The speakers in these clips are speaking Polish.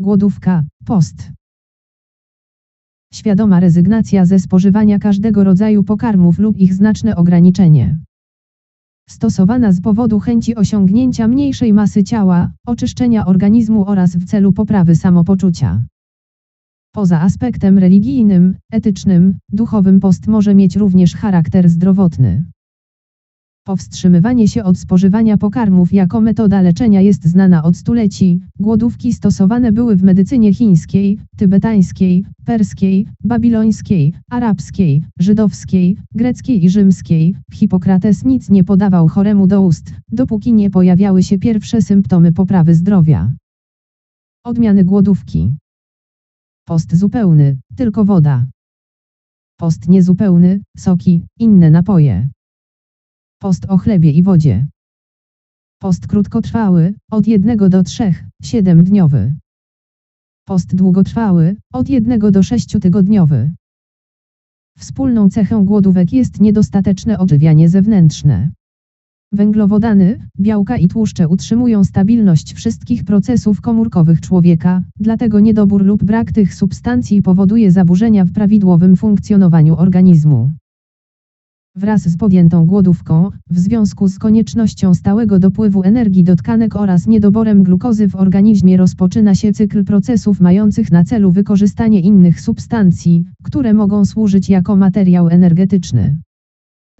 Głodówka, post. Świadoma rezygnacja ze spożywania każdego rodzaju pokarmów lub ich znaczne ograniczenie. Stosowana z powodu chęci osiągnięcia mniejszej masy ciała, oczyszczenia organizmu oraz w celu poprawy samopoczucia. Poza aspektem religijnym, etycznym, duchowym post może mieć również charakter zdrowotny. Powstrzymywanie się od spożywania pokarmów jako metoda leczenia jest znana od stuleci. Głodówki stosowane były w medycynie chińskiej, tybetańskiej, perskiej, babilońskiej, arabskiej, żydowskiej, greckiej i rzymskiej. Hipokrates nic nie podawał choremu do ust, dopóki nie pojawiały się pierwsze symptomy poprawy zdrowia. Odmiany głodówki. Post zupełny, tylko woda. Post niezupełny, soki, inne napoje. Post o chlebie i wodzie. Post krótkotrwały, od 1 do 3, 7-dniowy. Post długotrwały, od 1 do 6 tygodniowy. Wspólną cechą głodówek jest niedostateczne odżywianie zewnętrzne. Węglowodany, białka i tłuszcze utrzymują stabilność wszystkich procesów komórkowych człowieka, dlatego niedobór lub brak tych substancji powoduje zaburzenia w prawidłowym funkcjonowaniu organizmu. Wraz z podjętą głodówką, w związku z koniecznością stałego dopływu energii do tkanek oraz niedoborem glukozy w organizmie rozpoczyna się cykl procesów mających na celu wykorzystanie innych substancji, które mogą służyć jako materiał energetyczny.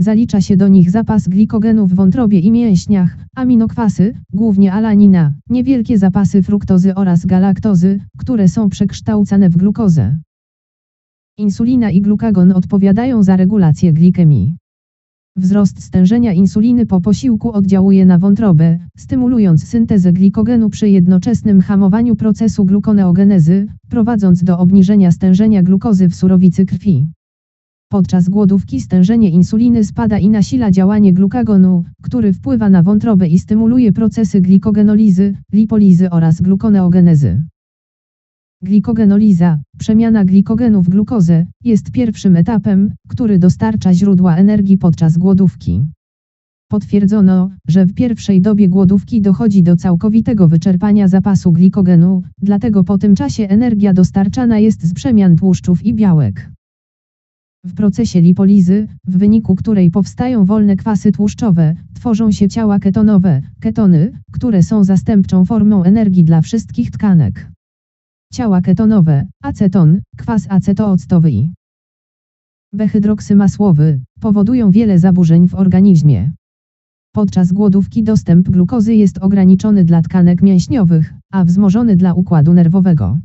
Zalicza się do nich zapas glikogenu w wątrobie i mięśniach, aminokwasy, głównie alanina, niewielkie zapasy fruktozy oraz galaktozy, które są przekształcane w glukozę. Insulina i glukagon odpowiadają za regulację glikemii. Wzrost stężenia insuliny po posiłku oddziałuje na wątrobę, stymulując syntezę glikogenu przy jednoczesnym hamowaniu procesu glukoneogenezy, prowadząc do obniżenia stężenia glukozy w surowicy krwi. Podczas głodówki stężenie insuliny spada i nasila działanie glukagonu, który wpływa na wątrobę i stymuluje procesy glikogenolizy, lipolizy oraz glukoneogenezy. Glikogenoliza, przemiana glikogenu w glukozę, jest pierwszym etapem, który dostarcza źródła energii podczas głodówki. Potwierdzono, że w pierwszej dobie głodówki dochodzi do całkowitego wyczerpania zapasu glikogenu, dlatego po tym czasie energia dostarczana jest z przemian tłuszczów i białek. W procesie lipolizy, w wyniku której powstają wolne kwasy tłuszczowe, tworzą się ciała ketonowe, ketony, które są zastępczą formą energii dla wszystkich tkanek. Ciała ketonowe, aceton, kwas acetooctowy i behydroksymasłowy, powodują wiele zaburzeń w organizmie. Podczas głodówki dostęp glukozy jest ograniczony dla tkanek mięśniowych, a wzmożony dla układu nerwowego.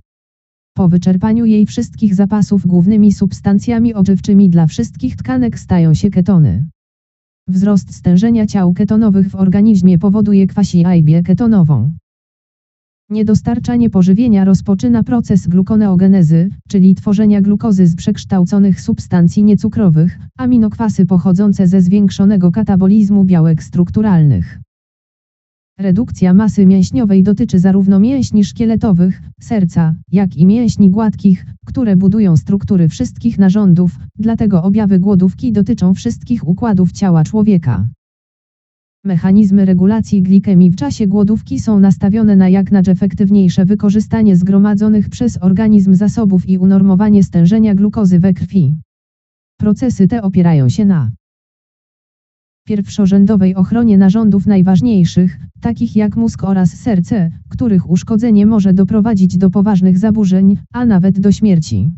Po wyczerpaniu jej wszystkich zapasów głównymi substancjami odżywczymi dla wszystkich tkanek stają się ketony. Wzrost stężenia ciał ketonowych w organizmie powoduje kwasiajbię ketonową. Niedostarczanie pożywienia rozpoczyna proces glukoneogenezy, czyli tworzenia glukozy z przekształconych substancji niecukrowych, aminokwasy pochodzące ze zwiększonego katabolizmu białek strukturalnych. Redukcja masy mięśniowej dotyczy zarówno mięśni szkieletowych, serca, jak i mięśni gładkich, które budują struktury wszystkich narządów, dlatego objawy głodówki dotyczą wszystkich układów ciała człowieka. Mechanizmy regulacji glikemii w czasie głodówki są nastawione na jak najefektywniejsze wykorzystanie zgromadzonych przez organizm zasobów i unormowanie stężenia glukozy we krwi. Procesy te opierają się na pierwszorzędowej ochronie narządów najważniejszych, takich jak mózg oraz serce, których uszkodzenie może doprowadzić do poważnych zaburzeń, a nawet do śmierci.